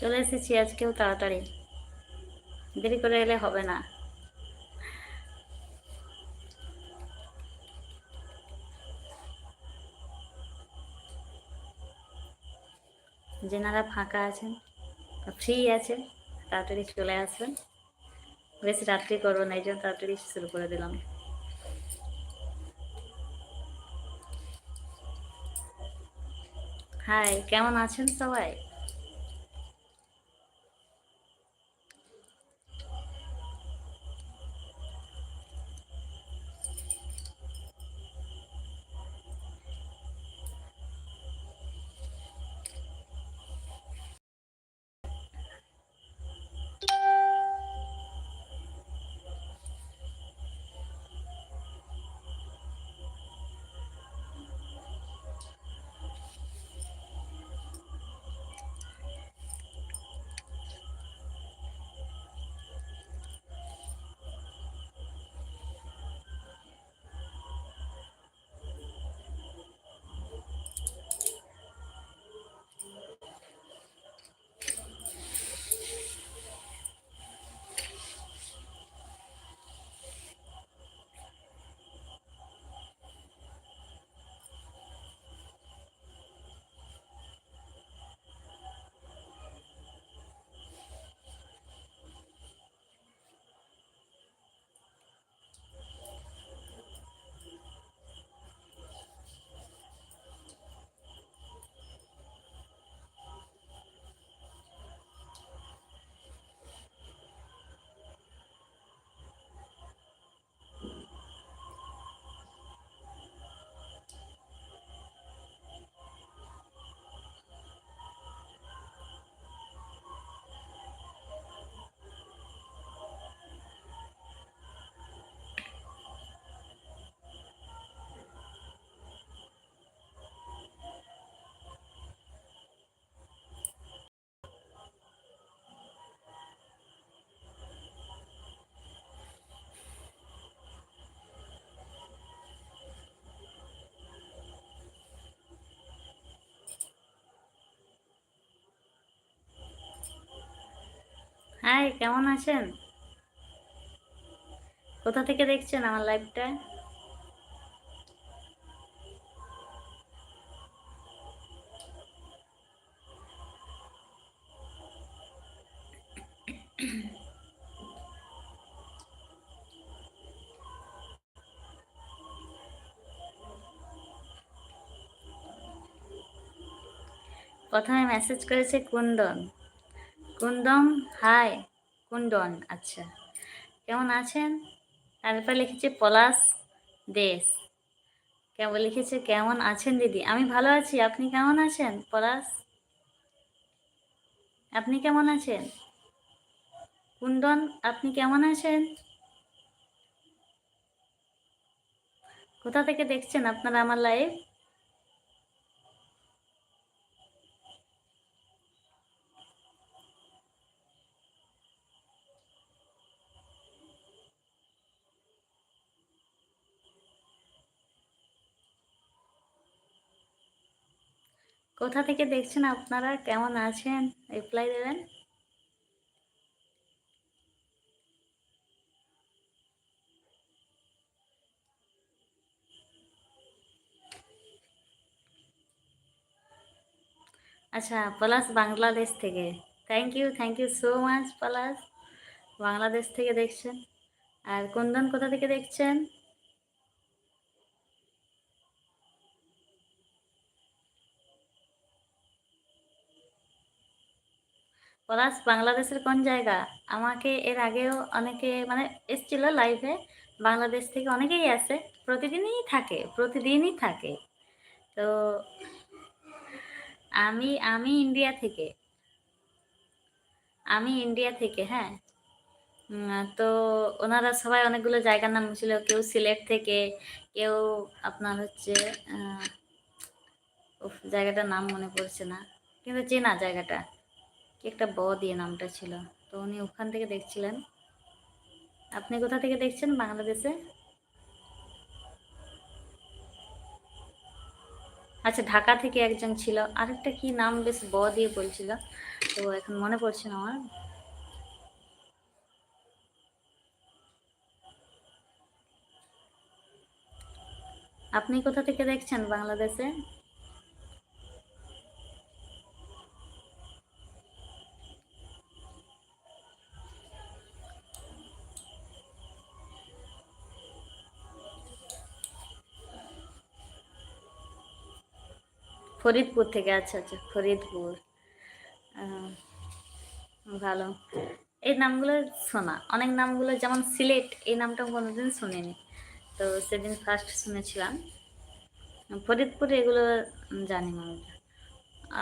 চলে এসেছি আজকেও তাড়াতাড়ি। দেরি করে এলে হবে না। যেনারা ফাঁকা আছেন, ফ্রি আছে, তাড়াতাড়ি চলে আসবেন। বেশি রাত্রি করব না, এই জন্য তাড়াতাড়ি শুরু করে দিলাম। হাই, কেমন আছেন সবাই? হাই কেমন আছেন? কোথা থেকে দেখছেন আমার লাইভটা? প্রথমে মেসেজ করেছে কুন্দন। কুন্দন হাই কুন্দন আচ্ছা। কেমন আছেন? তারপর লিখেছে পলাশ দেশ। কেমন, লিখেছে কেমন আছেন দিদি? আমি ভালো আছি, আপনি কেমন আছেন, পলাশ? আপনি কেমন আছেন? কুন্দন, আপনি কেমন আছেন? কোথা থেকে দেখছেন আপনারা আমার লাইভ কোথা থেকে দেখছেন আপনারা? কেমন আছেন? রিপ্লাই দেবেন। আচ্ছা পলাশ বাংলাদেশ থেকে। Thank you thank you so much Palash. Bangladesh থেকে দেখছেন। আর কুন্দন কোথা থেকে দেখছেন? পলাশ, বাংলাদেশের কোন জায়গা? আমাকে এর আগেও অনেকে মানে এসছিল লাইভে বাংলাদেশ থেকে অনেকেই আসে। প্রতিদিনই থাকে প্রতিদিনই থাকে। তো আমি আমি ইন্ডিয়া থেকে। আমি ইন্ডিয়া থেকে হ্যাঁ। তো ওনারা সবাই অনেকগুলো জায়গার নাম ছিল। কেউ সিলেট থেকে, কেউ আপনার হচ্ছে জায়গাটার নাম মনে পড়ছে না। কিন্তু চেনা জায়গাটা। একটা ব দিয়ে নামটা ছিল। তো উনি ওখান থেকে দেখছিলেন। আপনি কোথা থেকে দেখছেন বাংলাদেশে? আচ্ছা ঢাকা থেকে একজন ছিল। আরেকটা কি নাম বেশ ব দিয়ে বলছিল। তো এখন মনে পড়ছে না আমার। আপনি কোথা থেকে দেখছেন বাংলাদেশে? ফরিদপুর থেকে আচ্ছা আচ্ছা ফরিদপুর। ভালো। এই নামগুলো শোনা। অনেক নামগুলো, যেমন সিলেট, এই নামটা কোনোদিন শুনিনি। তো সেদিন ফার্স্ট শুনেছিলাম। ফরিদপুর এগুলো জানি না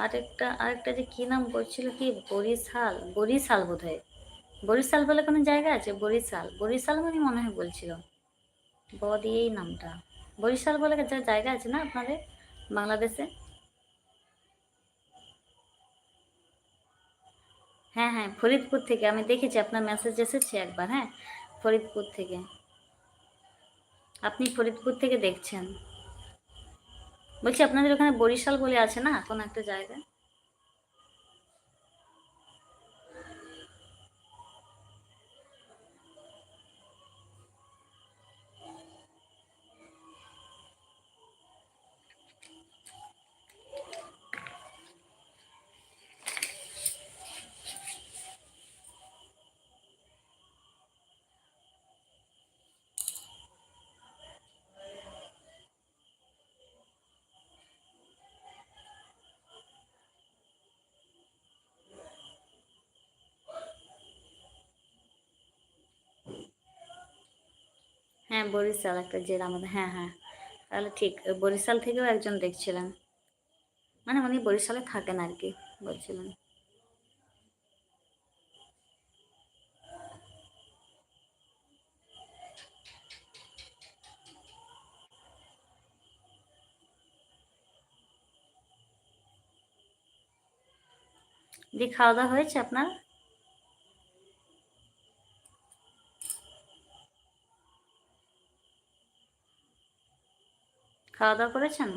আরেকটা আরেকটা যে কী নাম বলছিল কি? বরিশাল বরিশাল বোধ হয় বরিশাল বলে কোনো জায়গা আছে? বরিশাল। বরিশাল মানে মনে হয় বলছিল। ব দিয়েই নামটা। বরিশাল বলে যা জায়গা আছে না আপনাদের বাংলাদেশে? হ্যাঁ হ্যাঁ ফরিদপুর থেকে। আমি দেখেছি, আপনার মেসেজ এসেছে একবার হ্যাঁ? ফরিদপুর থেকে। আপনি ফরিদপুর থেকে দেখছেন। বলছি, আপনাদের ওখানে বরিশাল বলে আছে না? কোন একটা জায়গায়? হ্যাঁ বরিশাল একটা জেলা আমাদের হ্যাঁ হ্যাঁ। তাহলে ঠিক, বরিশাল থেকেও একজন দেখছিলেন মানে উনি বরিশালে থাকেন আর কি বলছিলেন। দি খাওয়া দাওয়া হয়েছে আপনার? খাওয়া দাওয়া করেছেন?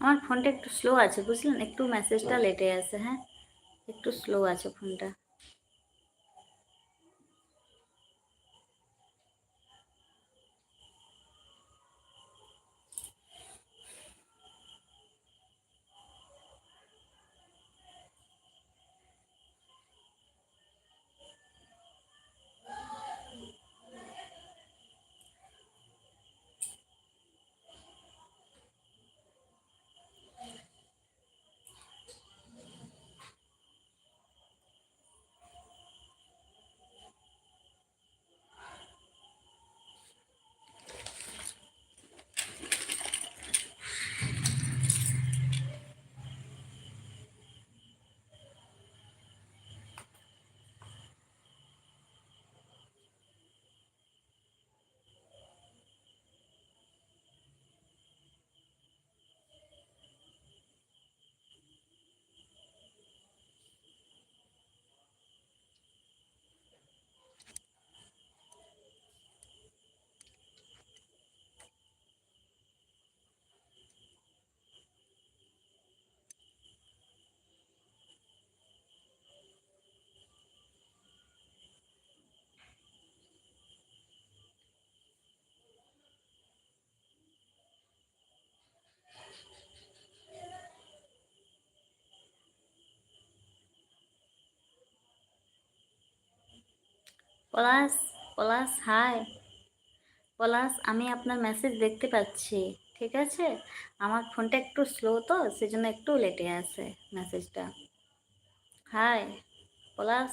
আমার ফোনটা একটু স্লো আছে, বুঝলেন? একটু মেসেজটা লেটে আছে হ্যাঁ? একটু স্লো আছে ফোনটা। পলাশ পলাশ হাই পলাশ, আমি আপনার মেসেজ দেখতে পাচ্ছি, ঠিক আছে? আমার ফোনটা একটু স্লো তো, সেজন্য একটু লেটে আছে মেসেজটা হাই পলাশ।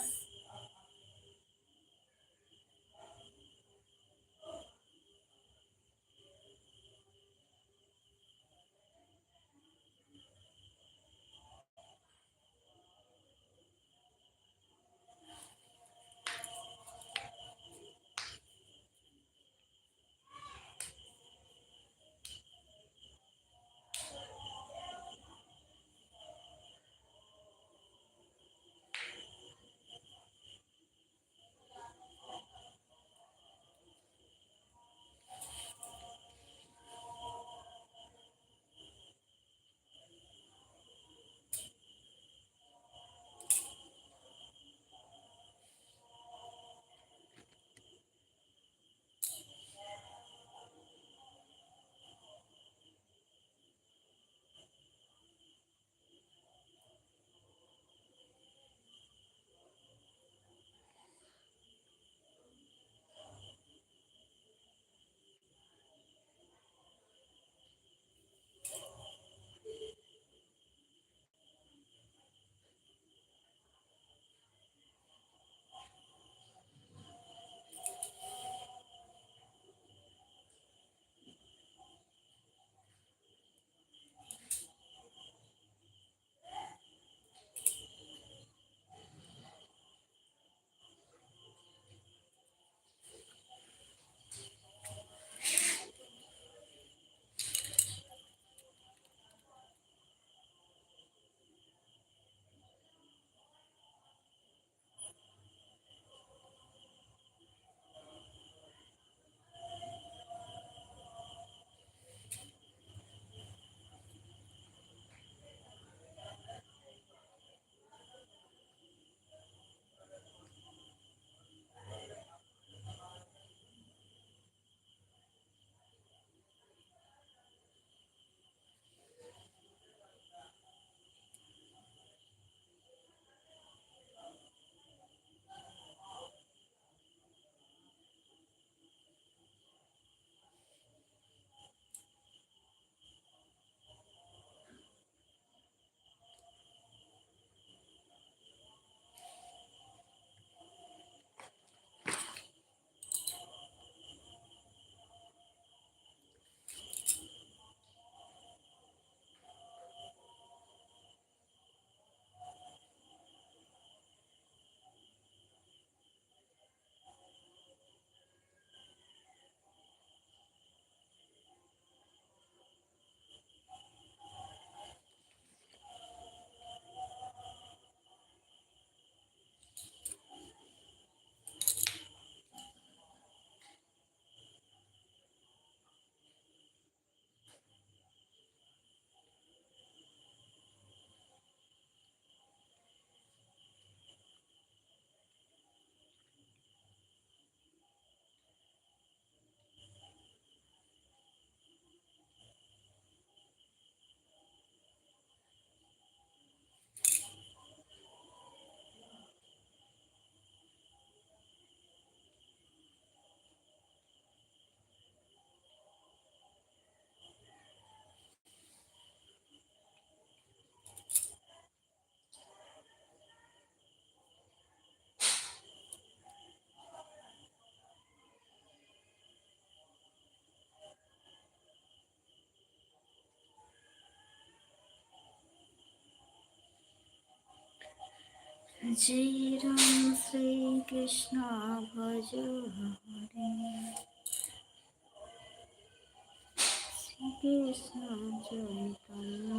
জয় রাম শ্রীকৃষ্ণ ভজ হরে শ্রীকৃষ্ণ চৈতন্য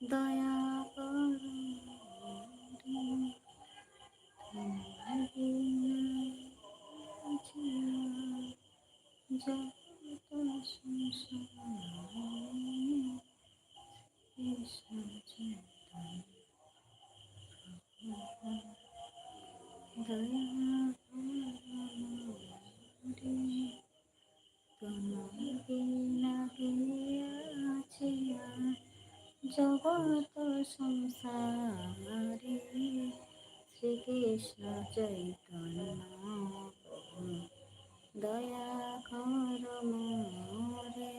দয়া করো জগত সংসারে শ্রীকৃষ্ণ চৈতন্য দয়া কর মরে